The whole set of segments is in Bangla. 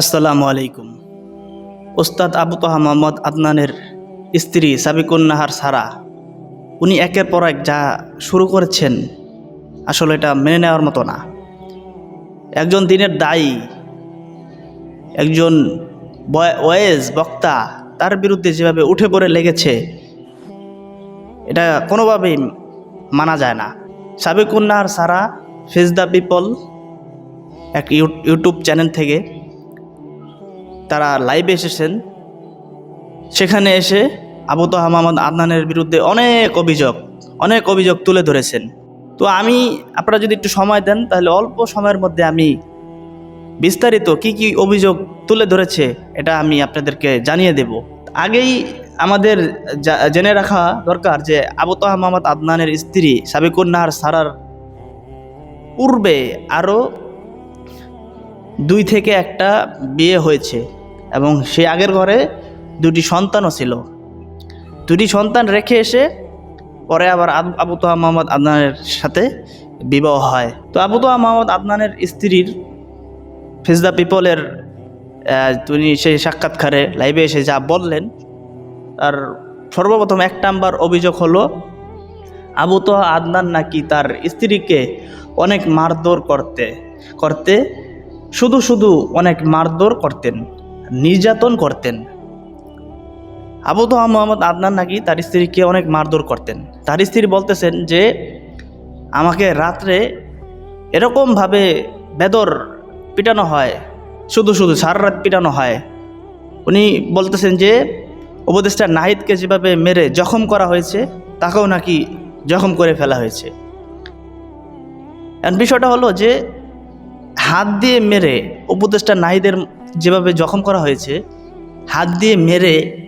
আসসালামু আলাইকুম। ওস্তাদ আবু তোহা মোহাম্মদ আদনানের স্ত্রী সাবিকুন্নাহার সারা, উনি একের পর এক যা শুরু করেছেন, আসলে এটা মেনে নেওয়ার মতো না। একজন দিনের দায়ী, একজন ওয়েজ বক্তা, তার বিরুদ্ধে যেভাবে উঠে পড়ে লেগেছে, এটা কোনোভাবেই মানা যায় না। Sabikunnahar Sara face the people, এক ইউটিউব চ্যানেল থেকে তারা লাইভে এসেছেন। সেখানে এসে আবু তোহা মোহাম্মদ আদনানের বিরুদ্ধে অনেক অভিযোগ অনেক অভিযোগ তুলে ধরেছেন। তো আমি, আপনারা যদি একটু সময় দেন, তাহলে অল্প সময়ের মধ্যে আমি বিস্তারিত কি কি অভিযোগ তুলে ধরেছে, এটা আমি আপনাদেরকে জানিয়ে দেব। আগেই আমাদের জেনে রাখা দরকার যে আবু তোহা মোহাম্মদ আদনানের স্ত্রী সাবিকুন্নাহার সারার পূর্বে আরও দুই থেকে একটা বিয়ে হয়েছে এবং সে আগের ঘরে দুটি সন্তানও ছিল। দুটি সন্তান রেখে এসে পরে আবার আব- তোহা মোহাম্মদ আদনানের সাথে বিবাহ হয়। তো আবু তোহা মোহাম্মদ আদনানের স্ত্রীর ফিজদা পিপলের তিনি সেই সাক্ষাৎকারে লাইভে এসে যা বললেন, তার সর্বপ্রথম এক নাম্বার অভিযোগ হলো, আবু তোহা আদনান নাকি তার স্ত্রীকে অনেক মারধর করতে করতে শুধু শুধু অনেক মারধর করতেন, নির্যাতন করতেন। আবু তোহা মোহাম্মদ আদনান নাকি তার স্ত্রীকে অনেক মারধর করতেন। তার স্ত্রী বলতেছেন যে, আমাকে রাত্রে এরকমভাবে বেদর পিটানো হয়, শুধু শুধু সারা রাত পিটানো হয়। উনি বলতেছেন যে, উপদেষ্টা নাহিদকে যেভাবে মেরে জখম করা হয়েছে, তাকেও নাকি জখম করে ফেলা হয়েছে। বিষয়টা হলো যে হাত দিয়ে মেরে উপদেষ্টা নাহিদের যেভাবে জখম করা হয়েছে, হাত দিয়ে মেরে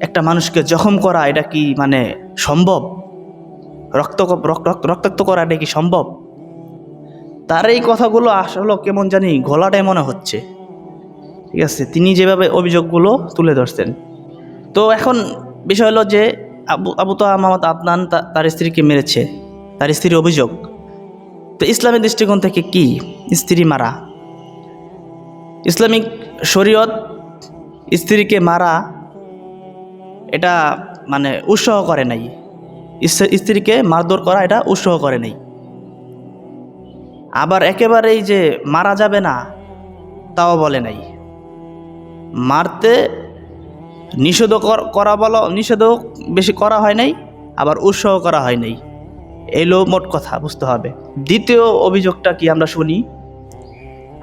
একটা মানুষকে জখম করা এটা কি মানে সম্ভব? রক্ত রক্ত- রক্ত- রক্তাক্ত করা এটা কি সম্ভব? তার এই কথাগুলো আসলে কেমন জানি গলাটাই মনে হচ্ছে। ঠিক আছে, তিনি যেভাবে অভিযোগগুলো তুলে ধরছেন। তো এখন বিষয় হলো যে আবু আবু তো মোহাম্মদ আদনান তার স্ত্রীকে মেরেছে। তার স্ত্রীর অভিযোগ। তো ইসলামের দৃষ্টিকোণ থেকে কি স্ত্রী মারা? ইসলামিক শরীয়ত স্ত্রীকে মারা, এটা মানে উৎসাহ করে নাই। স্ত্রীকে মারধর করা এটা উৎসাহ করে নাই। আবার একেবারেই যে মারা যাবে না, তাও বলে নাই। মারতে নিষেধ করা বলো নিষেধ বেশি করা হয় নাই, আবার উৎসাহ করা হয় নাই। এলো মোট কথা, বুঝতে হবে। দ্বিতীয় অভিযোগটা কি আমরা শুনি?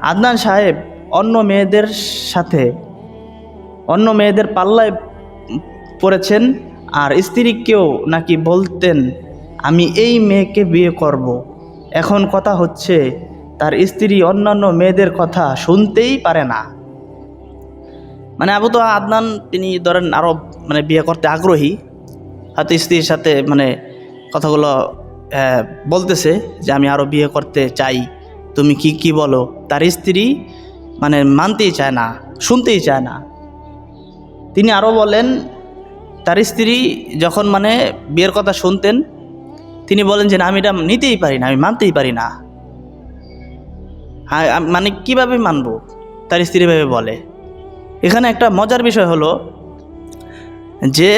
আদনান সাহেব অন্য মেয়েদের সাথে, অন্য মেয়েদের পাল্লায় পড়েছেন আর স্ত্রীকেও নাকি বলতেন, আমি এই মেয়েকে বিয়ে করব। এখন কথা হচ্ছে, তার স্ত্রী অন্যান্য মেয়েদের কথা শুনতেই পারে না। মানে আবু তো আদনান, তিনি ধরেন আরও মানে বিয়ে করতে আগ্রহী। হয়তো স্ত্রীর সাথে মানে কথাগুলো বলতেছে যে আমি আরও বিয়ে করতে চাই। তুমি কি কি বলো? তার স্ত্রী মানে মানতেই চায় না, শুনতেই চায় না। তিনি আরও বলেন, তার স্ত্রী যখন মানে বিয়ের কথা শুনতেন, তিনি বলেন যে না, আমি এটা নিতেই পারি না, আমি মানতেই পারি না। হ্যাঁ মানে কীভাবে মানব? তার স্ত্রী ভাবে বলে। এখানে একটা মজার বিষয় হলো যে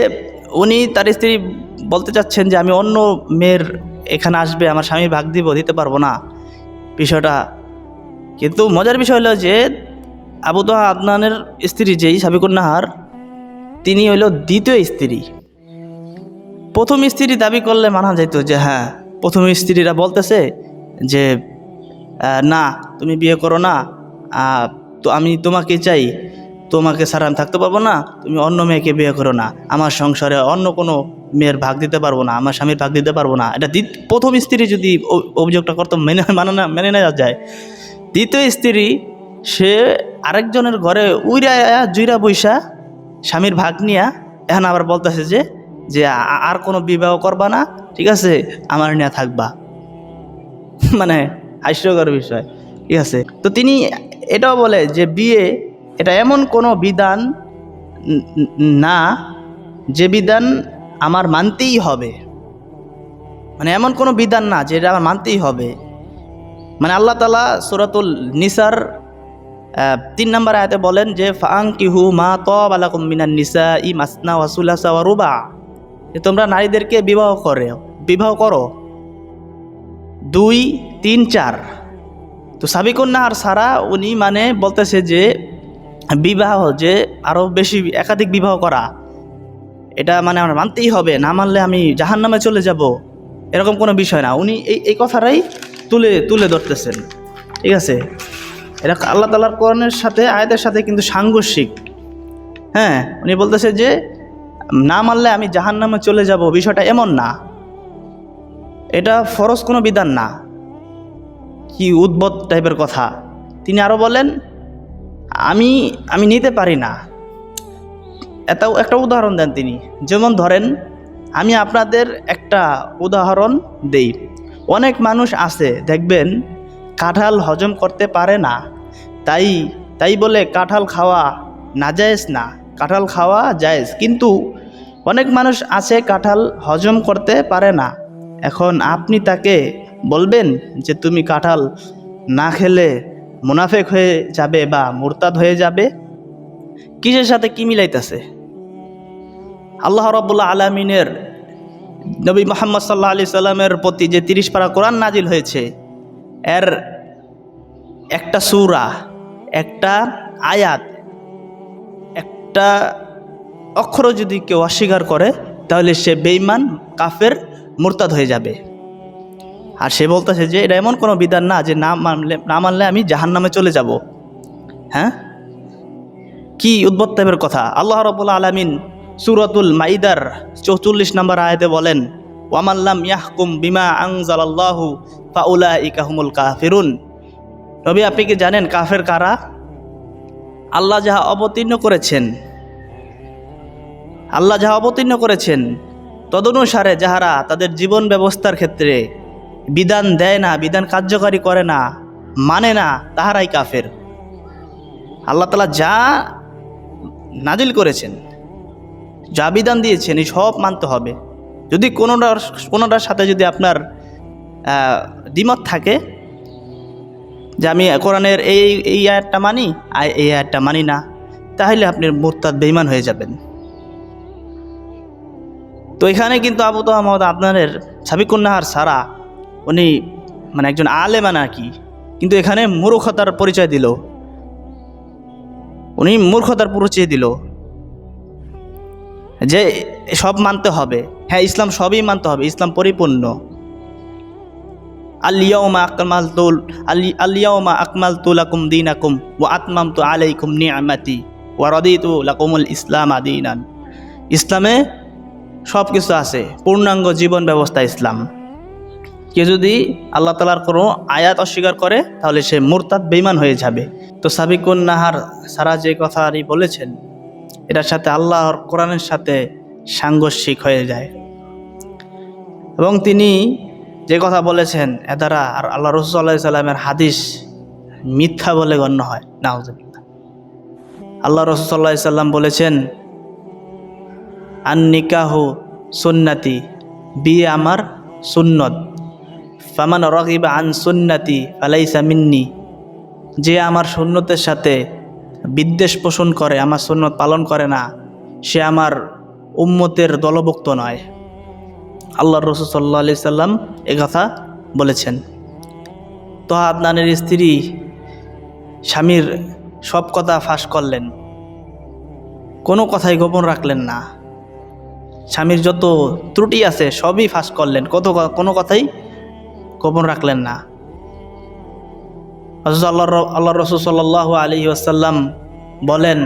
উনি তার স্ত্রী বলতে চাচ্ছেন যে আমি অন্য মেয়ের এখানে আসবে, আমার স্বামী ভাগ দিব, দিতে পারব না। বিষয়টা কিন্তু মজার বিষয় হলো যে আবু তোহা আদনানের স্ত্রী যেই সাবিকুন্নাহার তিনি হইল দ্বিতীয় স্ত্রী। প্রথম স্ত্রী দাবি করলে মানা যেত যে হ্যাঁ প্রথম স্ত্রীরা বলতেছে যে না, তুমি বিয়ে করো না তো আমি তোমাকে চাই, তোমাকে ছাড়া আমি থাকতে পারব না, তুমি অন্য মেয়েকে বিয়ে করো না। আমার সংসারে অন্য কোনো মেয়ের ভাগ দিতে পারব না, আমার স্বামীর ভাগ দিতে পারব না। এটা প্রথম স্ত্রী যদি অভিযোগটা করতো, মেনে মানে না, মেনে নেওয়া যায়। দ্বিতীয় স্ত্রী, সে আরেকজনের ঘরে উইরা জুইরা বৈশা স্বামীর ভাগ নিয়া, এখন আবার বলতেছে যে যে আর কোনো বিবাহ করবা না, ঠিক আছে? আমার নিয়ে থাকবা। মানে হাস্যকর বিষয়, ঠিক আছে? তো তিনি এটাও বলে যে, বিয়ে, এটা এমন কোনো বিধান ন- যে বিধান আমার মানতেই হবে। মানে এমন কোনো বিধান না যে এটা আমার মানতেই হবে। মানে আল্লাহ তালা সুরাতুল নিসার তিন নম্বর আয়াতে বলেন যে ফাং কিহু মা তবালাকুম মিনান নিসা ই মাসনা ওয়াসুলাসা ওয়া রুবা। যে তোমরা নারীদেরকে বিবাহ করে, বিবাহ করো। দুই, তিন, চার। তো সাবিকুন্নাহার সারা উনি মানে বলতেছে যে, বিবাহ যে আরও বেশি একাধিক বিবাহ করা। এটা মানে আমার মানতেই হবে, না মানলে আমি জাহান নামে চলে যাব। এরকম কোনো বিষয় না। উনি এই এই কথাটাই তুলে তুলে ধরতেছেন। ঠিক আছে? এটা আল্লাহ তালার কোরআনের সাথে, আয়াতের সাথে কিন্তু সাংঘর্ষিক। হ্যাঁ উনি বলতেছে যে, না মানলে আমি জাহান নামে চলে যাব, বিষয়টা এমন না। এটা ফরজ কোনো বিধান না। কি উদ্ভট টাইপের কথা। তিনি আরও বলেন, আমি আমি নিতে পারি না। এত, একটা উদাহরণ দেন তিনি। যেমন ধরেন, আমি আপনাদের একটা উদাহরণ দেই। অনেক মানুষ আছে, দেখবেন, কাঁঠাল হজম করতে পারে না। তাই তাই বলে কাঁঠাল খাওয়া নাজায়েজ না, কাঁঠাল খাওয়া জায়েজ। কিন্তু অনেক মানুষ আছে, কাঁঠাল হজম করতে পারে না। এখন আপনি তাকে বলবেন যে, তুমি কাঁঠাল না খেলে মুনাফেক হয়ে যাবে বা মুরতাদ হয়ে যাবে? কিসের সাথে কি মিলাইতেছে? আল্লাহ রব্বুল্লাহ আলমিনের নবী মোহাম্মদ সাল্লাহ আলি সাল্লামের প্রতি যে তিরিশ পারা কোরআন নাজিল হয়েছে, এর একটা সুরা, একটা আয়াত, একটা অক্ষরও যদি কেউ অস্বীকার করে, তাহলে সে বেইমান কাফের, মোরতাদ হয়ে যাবে। আর সে বলতেছে যে এটা এমন কোনো বিধান না যে না মানলে না মানলে আমি জাহান নামে চলে যাব। হ্যাঁ? কি টাইপের কথা? আল্লাহ রবুল্লা আলমিন সুরতুল মাইদার চৌচল্লিশ নম্বর আয়াতে বলেন ওয়ামাল্লাম ইয়াহকুম বিমা আংজালাল্লাহু ফাউলা ইকাহুমুল কাফিরুন। নবী, আপনি কি জানেন কাফের কারা? আল্লাহ যাহা অবতীর্ণ করেছেন, আল্লাহ যাহা অবতীর্ণ করেছেন, তদনুসারে যাহারা তাদের জীবন ব্যবস্থার ক্ষেত্রে বিধান দেয় না, বিধান কার্যকারী করে না মানে না, তাহারাই কাফের। আল্লাহ তালা যা নাজিল করেছেন যা বিধান দিয়েছেন, এই সব মানতে হবে। যদি কোনোটার কোনোটার সাথে যদি আপনার দ্বিমত থাকে, যে আমি কোরআনের এই এই আয়াতটা মানি, আর এই আয়াতটা মানি না, তাহলে আপনি মোরতাদ বেইমান হয়ে যাবেন। তো এখানে কিন্তু আবু তো আহমদ আপনাদের সাবিকুন্নাহার সারা, উনি মানে একজন আলেমান আর কি কিন্তু এখানে মূর্খতার পরিচয় দিল। উনি মূর্খতার পরিচয় দিল। যে সব মানতে হবে। হ্যাঁ ইসলাম সবই মানতে হবে, ইসলাম পরিপূর্ণ। আলিয়াউমা আকমাল তুল আলি আলিয়াউমা আকমাল তুলাকুম দিন আকুম ও আত্মাম তু আলাইকুম নিয়ামাতি ও রদিতু লাকুমুল ইসলাম আদিনান ইসলামে সব কিছু আছে, পূর্ণাঙ্গ জীবন ব্যবস্থা ইসলাম। কেউ যদি আল্লাহ তালার কোনো আয়াত অস্বীকার করে, তাহলে সে মুরতাদ বেইমান হয়ে যাবে। তো সাবিকুন নাহার সারা যে কথাটি বলেছেন এটার সাথে আল্লাহর কোরআনের সাথে সাংঘর্ষিক হয়ে যায়। এবং তিনি যে কথা বলেছেন, এ দ্বারা আর আল্লাহ রসুল্লাহ সাল্লামের হাদিস মিথ্যা বলে গণ্য হয়। নাউজুবিল্লাহ। আল্লাহ রসুল্লাহ সাল্লাম বলেছেন আন নিকাহু সুন্নাতি বিয়ে আমার সুন্নত। ফামান রকিবা আন সুন্নাতি ফালাইসা মিন্নি। যে আমার সুন্নতের সাথে বিদ্বেষ পোষণ করে, আমার সুন্নত পালন করে না। সে আমার উম্মতের দলভুক্ত নয়। আল্লাহ রসুল সাল্লা আলি সাল্লাম কথা বলেছেন। তো আদনানের স্ত্রী স্বামীর সব কথা ফাঁস করলেন। কোনো কথাই গোপন রাখলেন না। স্বামীর যত ত্রুটি আছে সবই ফাঁস করলেন। কত কোনো কথাই গোপন রাখলেন না। হজরত আল্লাহ আল্লাহ রসুল সাল্লাহ আলী আসাল্লাম বলেন,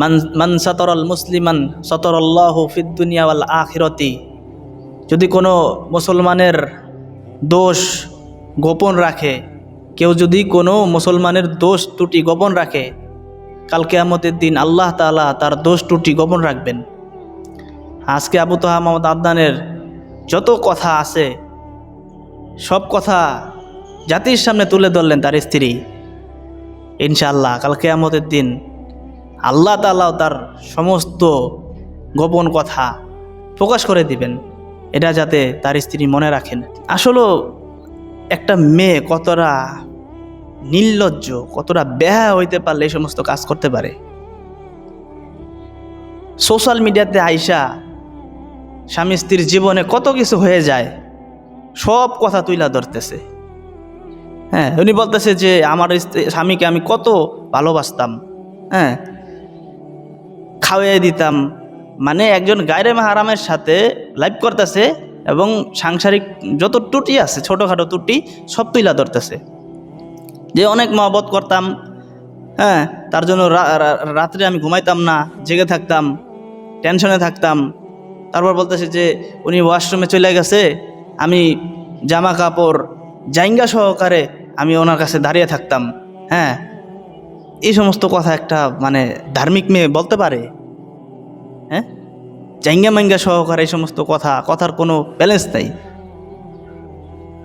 মান মান সতরল মুসলিমান সতরল্লাহ ফিদ্দুনিয়া ওয়াল আখিরতি। যদি কোনো মুসলমানের দোষ গোপন রাখে, কেউ যদি কোনো মুসলমানের দোষ ত্রুটি গোপন রাখে, কাল কেয়ামতের দিন আল্লাহ তাআলা তার দোষ ত্রুটি গোপন রাখবেন। আজকে আবু তোহা মোহাম্মদ আদনানের যত কথা আছে, সব কথা জাতির সামনে তুলে ধরলেন তার স্ত্রী। ইনশাআল্লাহ, কাল কেয়ামতের দিন আল্লাহ তাআলাও তার সমস্ত গোপন কথা প্রকাশ করে দিবেন। এটা যাতে তার স্ত্রী মনে রাখেন। আসলে একটা মেয়ে কতটা নির্লজ্জ, কতটা বেহা হইতে পারলে এই সমস্ত কাজ করতে পারে। সোশ্যাল মিডিয়াতে আইসা স্বামী স্ত্রীর জীবনে কত কিছু হয়ে যায়, সব কথা তুইলা ধরতেছে। হ্যাঁ উনি বলতেছে যে আমার স্বামীকে আমি কত ভালোবাসতাম হ্যাঁ খাওয়াই দিতাম। মানে একজন গায়রে মাহারামের সাথে লাইভ করতেছে এবং সাংসারিক যত ত্রুটি আছে, ছোটোখাটো ত্রুটি, সব তুইলা ধরতেছে। যে অনেক মহব্বত করতাম হ্যাঁ তার জন্য রাত্রে আমি ঘুমাইতাম না, জেগে থাকতাম, টেনশনে থাকতাম। তারপর বলতেছে যে উনি ওয়াশরুমে চলে গেছে, আমি জামা কাপড় জাইঙ্গা সহকারে আমি ওনার কাছে দাঁড়িয়ে থাকতাম। হ্যাঁ এই সমস্ত কথা একটা মানে ধার্মিক মেয়ে বলতে পারে? হ্যাঁ? জাইঙ্গা মাইঙ্গা সহকারে এই সমস্ত কথা, কথার কোনো ব্যালেন্স নেই।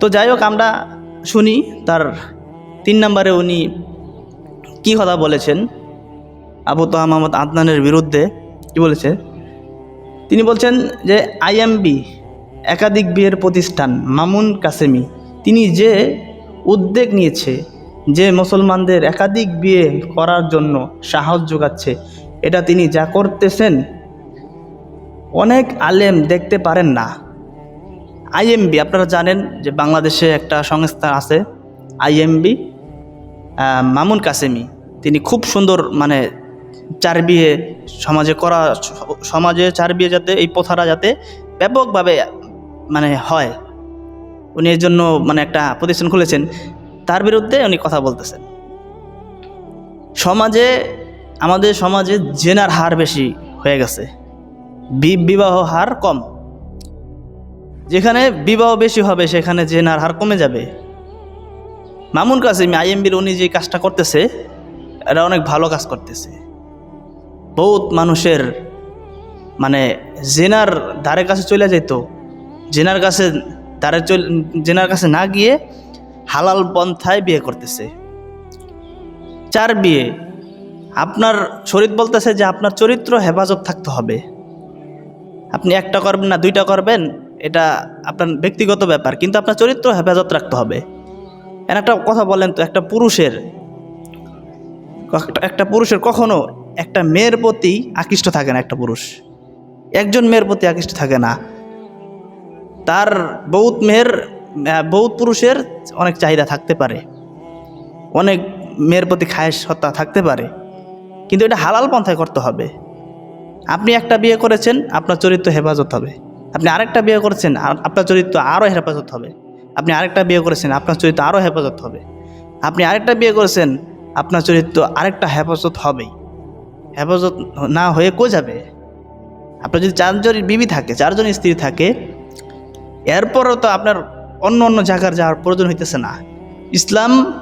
তো যাই হোক, আমরা শুনি তার তিন নম্বরে উনি কি কথা বলেছেন? আবু তো আদনানের বিরুদ্ধে কি বলেছে? তিনি বলছেন যে আইএমবি একাধিক বিয়ের প্রতিষ্ঠান, মামুন কাসেমি তিনি যে উদ্যোগ নিয়েছে, যে মুসলমানদের একাধিক বিয়ে করার জন্য সাহস যোগাচ্ছে, এটা তিনি যা করতেছেন, অনেক আলেম দেখতে পারেন না। আইএমবি আপনারা জানেন যে বাংলাদেশে একটা সংস্থা আছে আইএমবি মামুন কাসেমি। তিনি খুব সুন্দর মানে চার বিয়ে সমাজে করা, সমাজে চার বিয়ে যাতে, এই প্রথাটা যাতে ব্যাপকভাবে মানে হয়। উনি এর জন্য মানে একটা প্রতিষ্ঠান খুলেছেন। তার বিরুদ্ধে উনি কথা বলতেছেন। সমাজে, আমাদের সমাজে জেনার হার বেশি হয়ে গেছে। বিবাহ হার কম। যেখানে বিবাহ বেশি হবে, সেখানে জেনার হার কমে যাবে। মামুন কাসিম, আইএমবির উনি যে কাজটা করতেছে এটা অনেক ভালো কাজ করতেছে। বহুত মানুষের মানে জেনার দ্বারের কাছে চলে যেত জেনার কাছে চল জেনার কাছে না গিয়ে হালাল পন্থায় বিয়ে করতেছে। চার বিয়ে। আপনার শরীর বলতেছে যে আপনার চরিত্র হেফাজত থাকতে হবে। আপনি একটা করবেন না, দুইটা করবেন, এটা আপনার ব্যক্তিগত ব্যাপার, কিন্তু আপনার চরিত্র হেফাজত রাখতে হবে। এর একটা কথা বলেন তো, একটা পুরুষের একটা পুরুষের কখনো একটা মেয়ের প্রতি আকৃষ্ট থাকে না একটা পুরুষ। একজন মেয়ের প্রতি আকৃষ্ট থাকে না। তার বহুত মেয়ের বহুত পুরুষের অনেক চাহিদা থাকতে পারে। অনেক মেয়ের প্রতি খায়েশ সত্তা থাকতে পারে। কিন্তু এটা হালাল পন্থায় করতে হবে। আপনি একটা বিয়ে করেছেন, আপনার চরিত্র হেফাজত হবে। আপনি আরেকটা বিয়ে করেছেন আপনার চরিত্র আরও হেফাজত হবে। আপনি আরেকটা বিয়ে করেছেন, আপনার চরিত্র আরও হেফাজত হবে। আপনি আরেকটা বিয়ে করেছেন, আপনার চরিত্র আরেকটা হেফাজত হবেই। হেফাজত না হয়ে কো যাবে? আপনার যদি চারজন বিবি থাকে, চারজন স্ত্রী থাকে এরপরও তো আপনার অন্য অন্য জায়গার যাওয়ার প্রয়োজন হইতেছে না। ইসলাম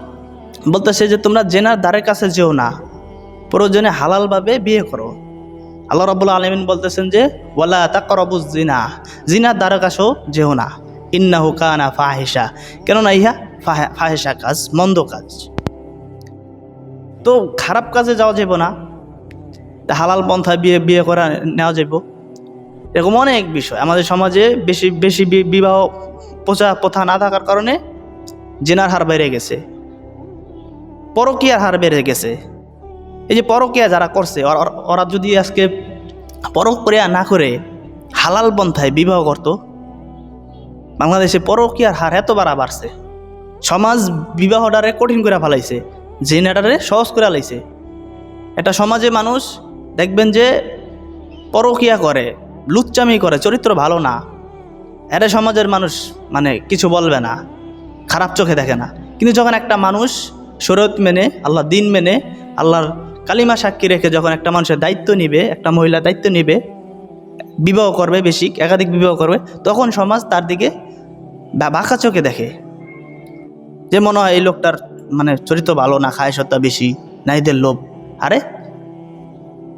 বলতেছে যে, তোমরা জেনার দ্বারের কাছে যেও না। প্রয়োজনে হালালভাবে বিয়ে করো। আল্লাহ রবুল্লা আলমিন বলতেছেন যে, ওয়ালা তাকরবু জিনা জিনার দ্বারের কাছেও যেও না। ইন্না হুকানা ফাহেসা কেননা ইহা ফাহে- ফাহেসা কাজ, মন্দ কাজ। তো খারাপ কাজে যাওয়া যাব না। হালাল পন্থায় বিয়ে বিয়ে করা নেওয়া যাব এরকম অনেক বিষয়। আমাদের সমাজে বেশি বেশি বিবাহ প্রচা, প্রথা না থাকার কারণে জেনার হার বেড়ে গেছে। পরকীয়ার হার বেড়ে গেছে। এই যে পরকীয়া যারা করছে, ওরা- যদি আজকে পরক্রিয়া না করে হালাল পন্থায় বিবাহ করত, বাংলাদেশে পরকীয়ার হার এত বাড়া বাড়ছে। সমাজ বিবাহটারে কঠিন করে ফেলাইছে, জেনাটারে সহজ করে লাইছে। একটা সমাজে মানুষ দেখবেন যে পরকিয়া করে লুচ্চামি করে, চরিত্র ভালো না। এটা সমাজের মানুষ মানে কিছু বলবে না, খারাপ চোখে দেখে না। কিন্তু যখন একটা মানুষ শরৎ মেনে, আল্লাহ দিন মেনে, আল্লাহর কালিমা সাক্ষী রেখে যখন একটা মানুষের দায়িত্ব নিবে, একটা মহিলা দায়িত্ব নিবে, বিবাহ করবে বেশি, একাধিক বিবাহ করবে, তখন সমাজ তার দিকে বাঁকা চোখে দেখে। যে মনে হয় এই লোকটার মানে চরিত্র ভালো না, খায় সত্তা বেশি, নারীদের লোভ। আরে,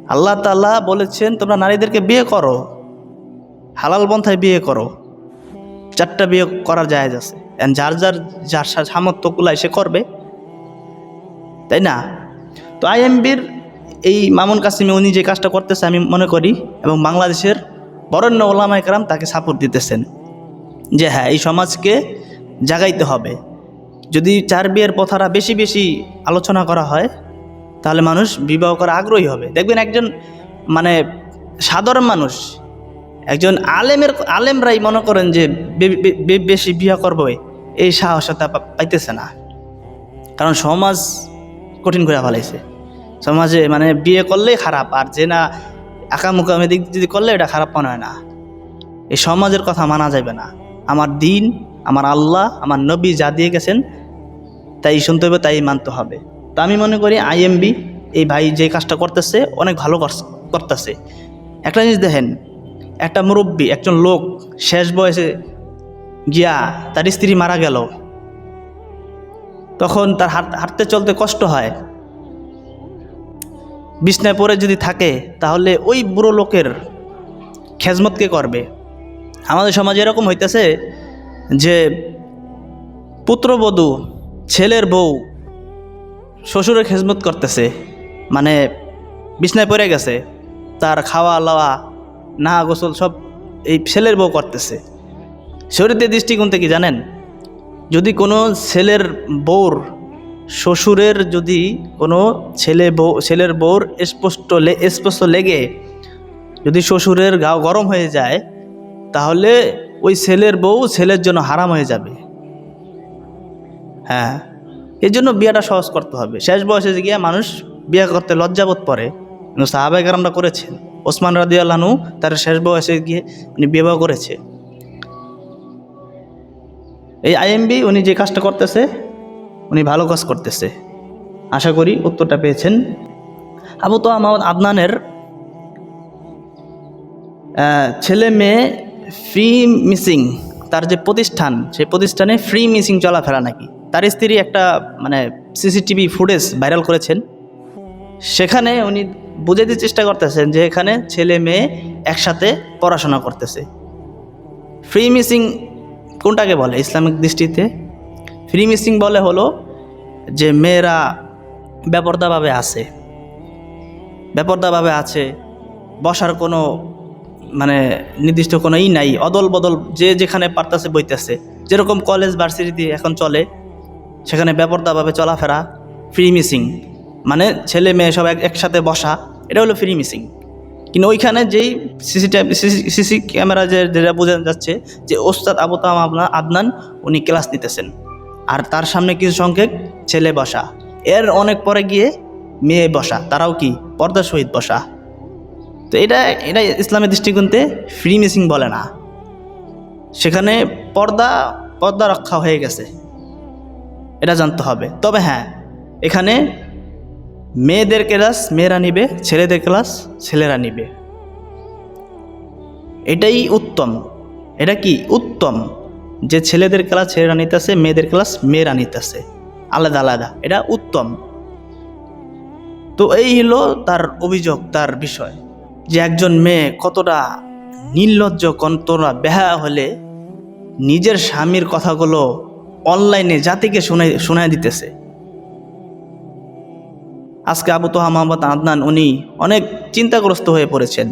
আল্লাহ তাল্লাহ বলেছেন, তোমরা নারীদেরকে বিয়ে করো। হালাল পন্থায় বিয়ে করো। চারটা বিয়ে করার জায়েজ আছে। যার যার যার সামর্থ্য কুলায় সে করবে। তাই না? তো আইএমবির এই মামুন কাসিমে, উনি যে কাজটা করতেছে আমি মনে করি, এবং বাংলাদেশের বরণ্য ওলামা একরাম তাকে সাপোর্ট দিতেছেন। যে হ্যাঁ এই সমাজকে জাগাইতে হবে। যদি চার বিয়ের প্রথাটা বেশি বেশি আলোচনা করা হয়, তাহলে মানুষ বিবাহ করা আগ্রহী হবে। দেখবেন একজন মানে সাধারণ মানুষ একজন আলেমের আলেমরাই মনে করেন যে বেশি বিয়ে করবে এই সাহসতা পাইতেছে না। কারণ সমাজ কঠিন করে ফেলাইছে। সমাজে মানে বিয়ে করলেই খারাপ, আর যে না আঁকামুকামি দিক যদি করলে এটা খারাপ মনে হয় না। এই সমাজের কথা মানা যাবে না। আমার দিন, আমার আল্লাহ, আমার নবী যা দিয়ে গেছেন, তাই শুনতে হবে, তাই মানতে হবে। তো আমি মনে করি আইএমবি এই ভাই যে কাজটা করতেছে, অনেক ভালো করতেছে। একটা জিনিস দেখেন একটা মুরব্বী, একজন লোক, শেষ বয়সে গিয়া তার স্ত্রী মারা গেল। তখন তার হাঁটতে চলতে কষ্ট হয়। বিছনায় পরে যদি থাকে, তাহলে ওই বুড়ো লোকের খেজমত কে করবে? আমাদের সমাজে এরকম হইতেছে যে পুত্রবধূ ছেলের বউ শ্বশুরের খেজমত করতেছে মানে বিছনায় পড়ে গেছে, তার খাওয়া লওয়া না গোসল সব এই ছেলের বউ করতেছে। শরীরের দৃষ্টিকোণ থেকে জানেন? যদি কোনো ছেলের বউর শ্বশুরের যদি কোনো ছেলে বউ, ছেলের বউর স্পষ্ট স্পষ্ট লেগে যদি শ্বশুরের গাও গরম হয়ে যায়, তাহলে ওই ছেলের বউ ছেলের জন্য হারাম হয়ে যাবে। হ্যাঁ এর জন্য বিয়েটা সহজ করতে হবে। শেষ বয়সে গিয়ে মানুষ বিয়ে করতে লজ্জাবোধ পড়ে কিন্তু সাহাবাইকারামরা করেছেন। ওসমান রাদি আল্লাহনু তার শেষ বয়সে গিয়ে উনি বিবাহ করেছে। এই আইএমবি উনি যে কাজটা করতেছে, উনি ভালো কাজ করতেছে। আশা করি উত্তরটা পেয়েছেন। আবু তো মোহাম্মদ আদনানের ছেলে মেয়ে ফ্রি মিসিং, তার যে প্রতিষ্ঠান, সেই প্রতিষ্ঠানে ফ্রি মিসিং চলাফেরা নাকি? তার স্ত্রী একটা মানে সিসিটিভি ফুটেজ ভাইরাল করেছেন। সেখানে উনি বুঝাতে চেষ্টা করতেছেন যে এখানে ছেলে মেয়ে একসাথে পড়াশোনা করতেছে। ফ্রি মিসিং কোনটাকে বলে ইসলামিক দৃষ্টিতে? ফ্রি মিসিং বলে হলো যে মেয়েরা বেপরদাভাবে আছে। বেপরদাভাবে আছে, বসার কোনো মানে নির্দিষ্ট কোনো ই নাই অদল বদল যে যেখানে পারতেছে বইতেছে। যেরকম কলেজ ভার্সিটি এখন চলে, সেখানে বেপরদাভাবে চলাফেরা ফ্রি মিসিং মানে ছেলে মেয়ে সব এক- একসাথে বসা, এটা হলো ফ্রি মিসিং কিন্তু ওইখানে যেই সিসিটিভি সিসি ক্যামেরা যে যেটা বোঝা যাচ্ছে যে ওস্তাদ আবু তাম আপনার আদনান উনি ক্লাস নিতেছেন। আর তার সামনে কিছু সংখ্যক ছেলে বসা। এর অনেক পরে গিয়ে মেয়ে বসা। তারাও কি? পর্দা সহিত বসা। তো এটা এটা ইসলামের দৃষ্টিকোণতে ফ্রি মিসিং বলে না। সেখানে পর্দা পর্দা রক্ষা হয়ে গেছে। এটা জানতে হবে। তবে হ্যাঁ এখানে মেয়েদের ক্লাস মেয়েরা নিবে, ছেলেদের ক্লাস ছেলেরা নিবে। এটাই উত্তম। এটা কি? উত্তম। যে ছেলেদের ক্লাস ছেলেরা নিতেছে, মেয়েদের ক্লাস মেয়েরা নিতেছে। আলাদা আলাদা। এটা উত্তম। তো এই হলো তার অভিযোগ, তার বিষয়। যে একজন মেয়ে কতটা নির্লজ্জ, কতটা বেহা হলে নিজের স্বামীর কথাগুলো অনলাইনে জাতিকে শুনে শোনায় দিতেছে। আজকে আবু তোহা মোহাম্মদ আদনান, উনি অনেক চিন্তাগ্রস্ত হয়ে পড়েছেন।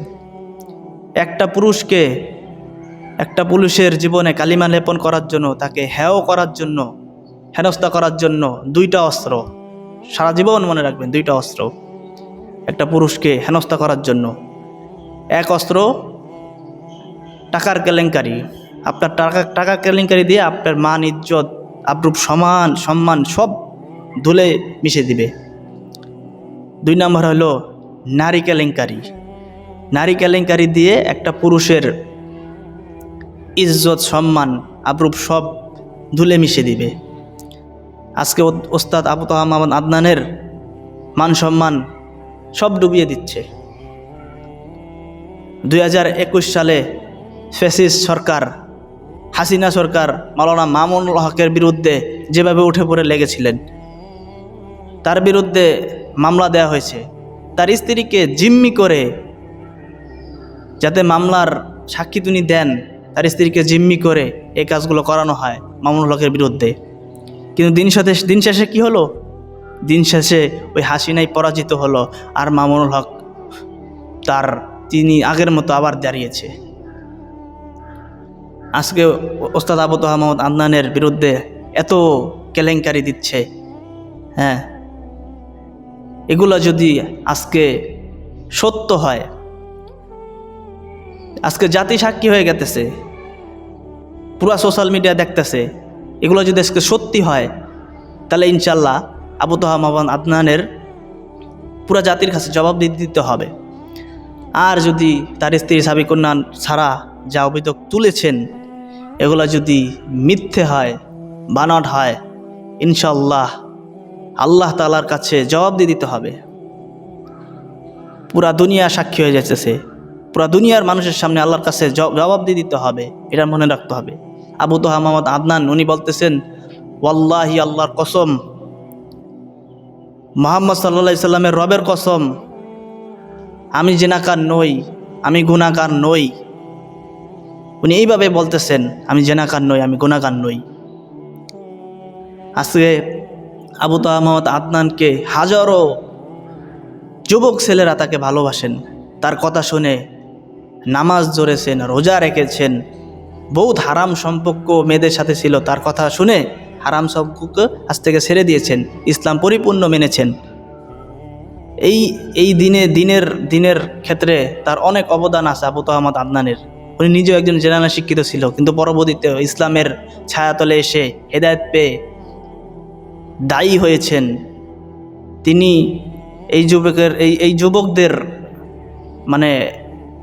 একটা পুরুষকে, একটা পুরুষের জীবনে কালিমা লেপন করার জন্য, তাকে হেয় করার জন্য, হেনস্থা করার জন্য দুইটা অস্ত্র, সারা জীবন মনে রাখবেন, দুইটা অস্ত্র, একটা পুরুষকে হেনস্থা করার জন্য। এক অস্ত্র, টাকার কেলেঙ্কারি। আপনার টাকা টাকা কেলেঙ্কারি দিয়ে আপনার মান, ইজ্জত, আব্রুপ, সমান, সম্মান সব ধুলে মিশে দিবে। দুই নম্বর হলো নারী কেলেঙ্কারি। নারী কেলেঙ্কারি দিয়ে একটা পুরুষের ইজ্জত, সম্মান, আব্রুপ সব ধুলে মিশে দিবে। আজকে ওস্তাদ আবু তাহা আদনানের মান সম্মান সব ডুবিয়ে দিচ্ছে। দুই একুশ সালে ফেসিস সরকার, হাসিনা সরকার, মাওলানা মামুনুল হকের বিরুদ্ধে যেভাবে উঠে পড়ে লেগেছিলেন, তার বিরুদ্ধে মামলা দেয়া হয়েছে। তার স্ত্রীকে জিম্মি করে যাতে মামলার সাক্ষী তিনি দেন, তার স্ত্রীকে জিম্মি করে এই কাজগুলো করানো হয় মামুনুল হকের বিরুদ্ধে। কিন্তু দিন শেষে দিন শেষে কী হলো? দিন শেষে ওই হাসিনাই পরাজিত হলো আর মামুনুল হক তার তিনি আগের মতো আবার দাঁড়িয়েছে। আজকে ওস্তাদ আবু তোহা মোহাম্মদ আদনানের বিরুদ্ধে এত কেলেঙ্কারি দিচ্ছে। হ্যাঁ এগুলো যদি আজকে সত্য হয়, আজকে জাতি সাক্ষী হয়ে গেতেছে, পুরা সোশ্যাল মিডিয়া দেখতেছে, এগুলো যদি আজকে সত্যি হয়, তাহলে ইনশাল্লাহ আবু তোহা মোহাম্মদ আদনানের পুরা জাতির কাছে জবাব দিতে হবে। আর যদি তার স্ত্রী সাবিকন্যা ছাড়া যা অভিযোগ তুলেছেন, এগুলো যদি মিথ্যে হয় বানট হয়, ইনশাল্লাহ আল্লাহ তালার কাছে জবাব দিয়ে দিতে হবে। পুরা দুনিয়া সাক্ষী হয়ে যাচ্ছে পুরা দুনিয়ার মানুষের সামনে আল্লাহর কাছে জবাব দিয়ে দিতে হবে। এটা মনে রাখতে হবে। আবু তোহা মোহাম্মদ আদনান, উনি বলতেছেন, ওয়াল্লাহি আল্লাহর কসম, মোহাম্মদ সাল্লা সাল্লামের রবের কসম, আমি জেনাকার নই, আমি গুণাকার নই। উনি এইভাবে বলতেছেন, আমি জেনাকার নই, আমি গুণাকার নই। আজকে আবু তাহা মোহাম্মদ আদনানকে হাজারো যুবক ছেলেরা তাকে ভালোবাসেন। তার কথা শুনে নামাজ জড়েছেন রোজা রেখেছেন। বহুত হারাম সম্পর্ক মেয়েদের সাথে ছিল। তার কথা শুনে হারাম সম্পর্ক আজ থেকে ছেড়ে দিয়েছেন, ইসলাম পরিপূর্ণ মেনেছেন। এই এই দিনে, দিনের দিনের ক্ষেত্রে তার অনেক অবদান আছে আবু আহমদ আদনানের। উনি নিজেও একজন জেনারেল শিক্ষিত ছিল, কিন্তু পরবর্তীতে ইসলামের ছায়াতলে এসে হেদায়ত পেয়ে দায়ী হয়েছেন। তিনি এই যুবকের, এই এই যুবকদের মানে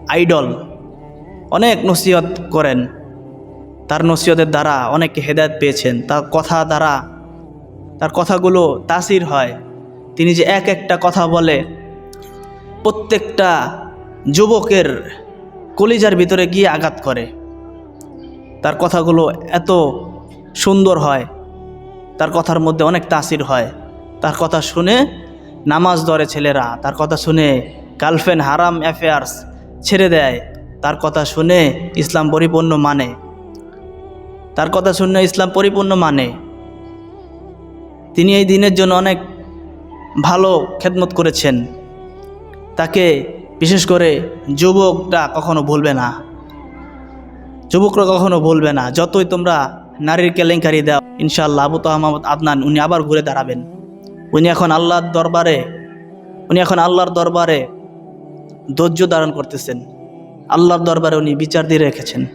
আইডল অনেক নসিহত করেন। তার নসিহতের দ্বারা অনেকে হেদায়ত পেয়েছেন। তার কথা দ্বারা, তার কথাগুলো তাসির হয়। তিনি যে এক একটা কথা বলে, প্রত্যেকটা যুবকের কলিজার ভিতরে গিয়ে আঘাত করে। তার কথাগুলো এত সুন্দর হয়। তার কথার মধ্যে অনেক তাসির হয়। তার কথা শুনে নামাজ ধরে ছেলেরা, তার কথা শুনে গার্লফ্রেন্ড হারাম অ্যাফেয়ার্স ছেড়ে দেয়। তার কথা শুনে ইসলাম পরিপূর্ণ মানে। তার কথা শুনে ইসলাম পরিপূর্ণ মানে। তিনি এই দিনের জন্য অনেক ভালো খেদমত করেছেন। তাকে বিশেষ করে যুবকরা কখনো ভুলবে না। যুবকরা কখনো ভুলবে না। যতই তোমরা নারীর কেলেঙ্কারি দাও ইনশাআল্লাহ আবু তাহমাদ আদনান, উনি আবার ঘুরে দাঁড়াবেন। উনি এখন আল্লাহর দরবারে, উনি এখন আল্লাহর দরবারে ধৈর্য ধারণ করতেছেন। আল্লাহর দরবারে উনি বিচার দিয়ে রেখেছেন।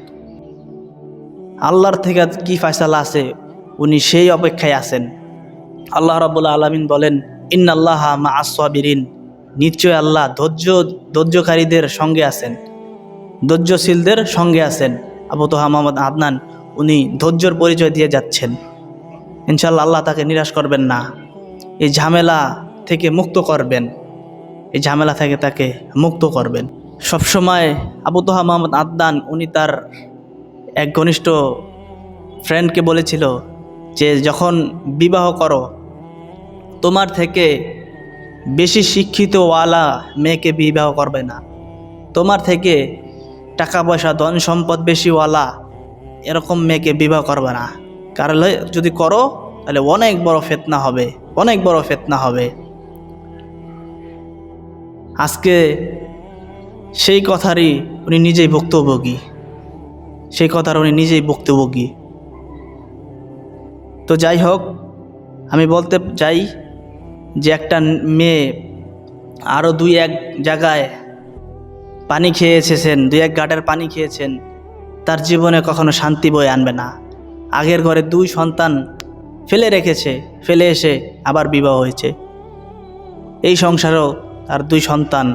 আল্লাহর থেকে কি ফয়সালা আছে? উনি সেই অপেক্ষায় আছেন। আল্লাহ রাবুল্লাহ আলমিন বলেন, ইন্নাল্লাহ মা আসবিরিন নিশ্চয় আল্লাহ ধৈর্য, ধৈর্যকারীদের সঙ্গে আছেন। ধৈর্যশীলদের সঙ্গে আছেন আবু তোহা মোহাম্মদ আদনান। উনি ধৈর্যর পরিচয় দিয়ে যাচ্ছেন। ইনশাল্লাহ আল্লাহ তাকে নিরাশ করবেন না। এই ঝামেলা থেকে মুক্ত করবেন। এই ঝামেলা থেকে তাকে মুক্ত করবেন। সবসময় আবু তোহা মোহাম্মদ আদনান, উনি তার এক ঘনিষ্ঠ ফ্রেন্ডকে বলেছিল যে, যখন বিবাহ করো, তোমার থেকে বেশি শিক্ষিতওয়ালা মেয়েকে বিবাহ করবে না। তোমার থেকে টাকা পয়সা, ধন সম্পদ বেশিওয়ালা এরকম মেয়েকে বিবাহ করবে না। কারণ যদি করো, তাহলে অনেক বড় ফেতনা হবে, অনেক বড় ফেতনা হবে। আজকে সেই কথারই উনি নিজেই ভুক্তভোগী সেই কথার উনি নিজেই ভুক্তভোগী তো যাই হোক, আমি বলতে চাই যে একটা মেয়ে আরও দুই এক জায়গায় পানি খেয়ে এসেছেন দুই এক গাটের পানি খেয়েছেন। তার জীবনে কখনো শান্তি বয়ে আনবে না। আগের ঘরে দুই সন্তান ফেলে রেখেছে, ফেলে এসে আবার বিবাহ হয়েছে। এই সংসারেও তার দুই সন্তান,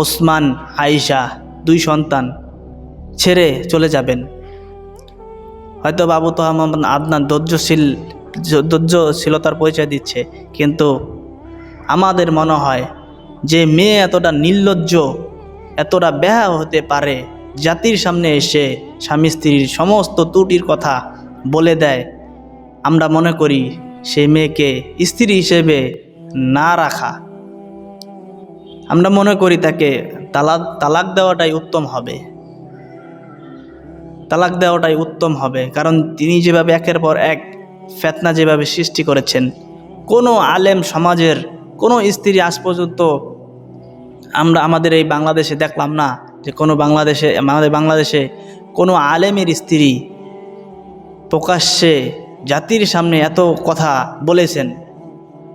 ওসমান, আয়েশা, দুই সন্তান ছেড়ে চলে যাবেন। হয়তো বাবু তো আদনান ধৈর্যশীল, ধৈর্যশীলতার পরিচয় দিচ্ছে, কিন্তু আমাদের মনে হয় যে মেয়ে এতটা নির্লজ্জ, এতটা ব্যাহ হতে পারে জাতির সামনে এসে স্বামী স্ত্রীর সমস্ত ত্রুটির কথা বলে দেয়। আমরা মনে করি সেই মেয়েকে স্ত্রী হিসেবে না রাখা। আমরা মনে করি তাকে তালাক তালাক দেওয়াটাই উত্তম হবে। তালাক দেওয়াটাই উত্তম হবে, কারণ তিনি যেভাবে একের পর এক ফেতনা যেভাবে সৃষ্টি করেছেন, কোনো আলেম সমাজের কোনো স্ত্রী আজ পর্যন্ত আমরা আমাদের এই বাংলাদেশে দেখলাম না। যে কোনো বাংলাদেশে, আমাদের বাংলাদেশে কোনো আলেমের স্ত্রী প্রকাশ্যে জাতির সামনে এত কথা বলেছেন,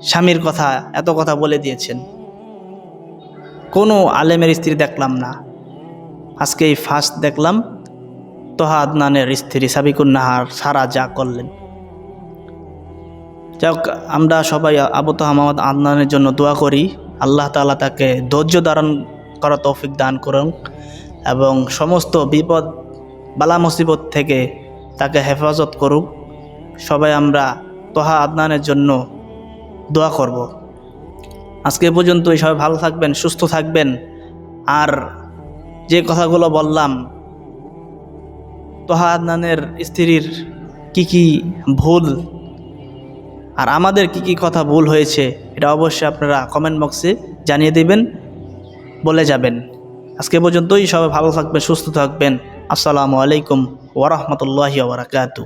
স্বামীর কথা এত কথা বলে দিয়েছেন। কোনো আলেমের স্ত্রী দেখলাম না। আজকে এই ফার্স্ট দেখলাম তোহা আদনানের স্ত্রী সাবিকুন নাহার সারা যা করলেন। যাক, আমরা সবাই আবু তোহা মোহাম্মদ আদনানের জন্য দোয়া করি। আল্লাহ তাআলা তাকে ধৈর্য ধারণ করা তৌফিক দান করুন এবং সমস্ত বিপদ, বালা মুসিবত থেকে তাকে হেফাজত করুক। সবাই আমরা তোহা আদনানের জন্য দোয়া করব। আজকে এ পর্যন্তই সবাই ভালো থাকবেন, সুস্থ থাকবেন। আর যে কথাগুলো বললাম, তোহা আদনানের স্ত্রীর কি কি ভুল আর আমাদের কি কি কথা ভুল হয়েছে, এটা অবশ্যই আপনারা কমেন্ট বক্সে জানিয়ে দেবেন। বলে যাবেন। আজকে পর্যন্তই সবাই ভালো থাকবেন সুস্থ থাকবেন। আসসালামু আলাইকুম ওরহমতুল্লাহি ওবরাকাতু